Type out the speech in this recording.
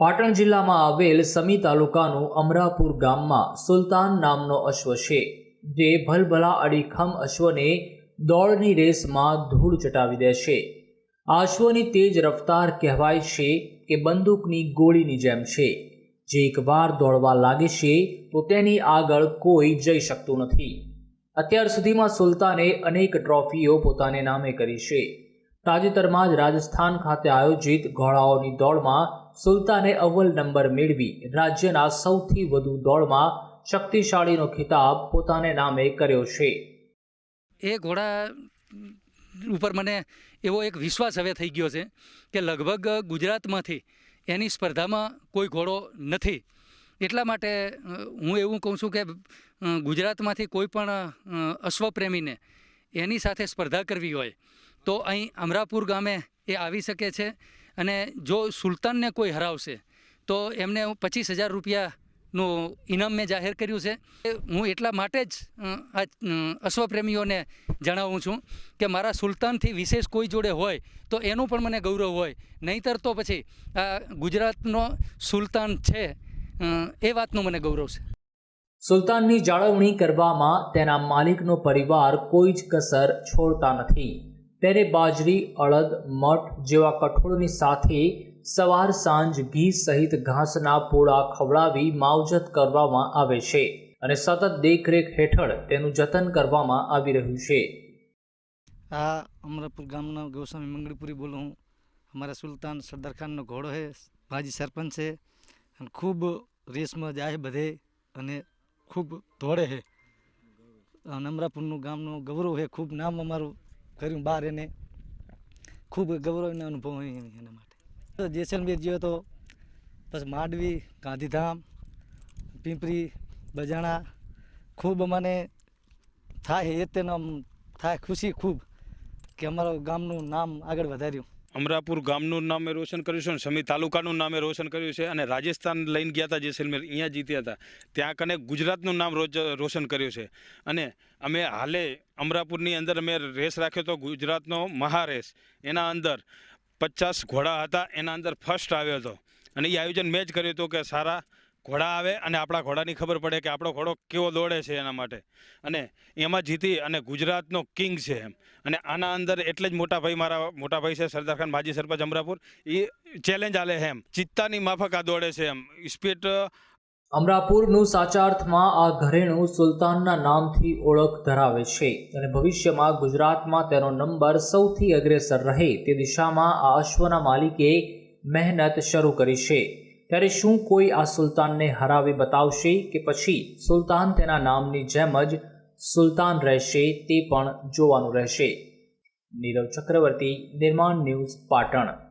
પાટણ જિલ્લામાં આવેલ સમી તાલુકાનું અમરાપુર ગામમાં સુલતાન નામનો અશ્વ છે, જે ભલભલા અડીખમ અશ્વને દોડની રેસમાં ધૂળ ચટાવી દે છે. આ અશ્વની તેજ રફતાર કહેવાય છે કે બંદૂકની ગોળીની જેમ છે. જે એકવાર દોડવા લાગે છે, તો તેની આગળ કોઈ જઈ શકતું નથી. અત્યાર સુધીમાં સુલતાને અનેક ટ્રોફીઓ પોતાને નામે કરી છે. તાજેતરમાં જ રાજસ્થાન ખાતે આયોજિત ઘોડાઓની દોડમાં સુલતાને અવ્વલ નંબર મેળવી રાજ્યના સૌથી વધુ દોડમાં શક્તિશાળીનો ખિતાબ પોતાને નામે કર્યો છે. એ ઘોડા ઉપર મને એવો એક વિશ્વાસ હવે થઈ ગયો છે કે લગભગ ગુજરાતમાંથી એની સ્પર્ધામાં કોઈ ઘોડો નથી. એટલા માટે હું એવું કહું છું કે ગુજરાતમાંથી કોઈ પણ અશ્વપ્રેમીને એની સાથે સ્પર્ધા કરવી હોય તો અહીં અમરાપુર ગામે એ આવી શકે છે. અને જો સુલતાનને કોઈ હરાવશે, તો એમને પચીસ હજાર રૂપિયાનું ઇનામ મેં જાહેર કર્યું છે. હું એટલા માટે જ આ અશ્વપ્રેમીઓને જણાવું છું કે મારા સુલતાનથી વિશેષ કોઈ જોડે હોય તો એનું પણ મને ગૌરવ હોય. નહીંતર તો પછી આ ગુજરાતનો સુલતાન છે એ વાતનું મને ગૌરવ છે. સુલતાનની જાળવણી કરવામાં તેના માલિકનો પરિવાર કોઈ જ કસર છોડતા નથી. તેને બાજરી અડદ મઠ જેવા કઠોળની સાથે સવાર સાંજ ઘી સહિત ઘાસના પોળા ખવડાવી માવજત કરવામાં આવે છે અને સતત દેખરેખ હેઠળ તેનું જતન કરવામાં આવી રહ્યું છે. આ અમરાપુર ગામના ગૌસ્વામી મંગળીપુરી બોલું હું. અમારા સુલતાન સરદાર ખાનનો ઘોડો છે, માજી સરપંચ છે અને ખૂબ રેસમાં જાય બધે અને ખૂબ દોડે છે. અમરાપુરનું ગામનું ગૌરવ છે, ખૂબ નામ અમારું. કર્યું બહાર એને. ખૂબ ગૌરવનો અનુભવ હોય એના માટે. જેસલમેર ગયો તો પછી માંડવી, ગાંધીધામ, પીંપરી, બજાણા, ખૂબ મને થાય એ તેનો થાય ખુશી ખૂબ કે અમારા ગામનું નામ આગળ વધાર્યું. અમરાપુર ગામનું નામે રોશન કર્યું છે અને સમી તાલુકાનું નામે રોશન કર્યું છે અને રાજસ્થાન લઈને ગયા હતા જેસલમેર અહીંયા જીત્યા હતા. ત્યાં કને ગુજરાતનું નામ રોજ રોશન કર્યું છે. અને અમે હાલે અમરાપુરની અંદર અમે રેસ રાખ્યો હતો ગુજરાતનો મહારેસ. એના અંદર પચાસ ઘોડા હતા, એના અંદર ફર્સ્ટ આવ્યો હતો. અને એ આયોજન મેં જ કર્યું હતું કે સારા ઘોડા આવે અને આપણા ઘોડાની ખબર પડે કે આપણો ઘોડો કેવો દોડે છે એના માટે. અને એમાં જીતી અને ગુજરાતનો કિંગ છે એમ. અને આના અંદર એટલે જ મોટા ભાઈ મારા, મોટા ભાઈ છે સરદાર ખાન, માજી સરપંચ અમરાપુર. એ ચેલેન્જ આલે છે એમ. ચિત્તાની માફક આ દોડે છે એમ. સ્પીડ અમરાપુરનું સાચા અર્થમાં આ ઘરેણું સુલતાનના નામથી ઓળખ ધરાવે છે અને ભવિષ્યમાં ગુજરાતમાં તેનો નંબર સૌથી અગ્રેસર રહે તે દિશામાં આ અશ્વના માલિકે મહેનત શરૂ કરી છે. ત્યારે શું કોઈ આ સુલતાનને હરાવી બતાવશે કે પછી સુલતાન તેના નામની જેમ જ સુલતાન રહેશે તે પણ જોવાનું રહેશે. નીરવ ચક્રવર્તી, નિર્માણ ન્યૂઝ પાટણ.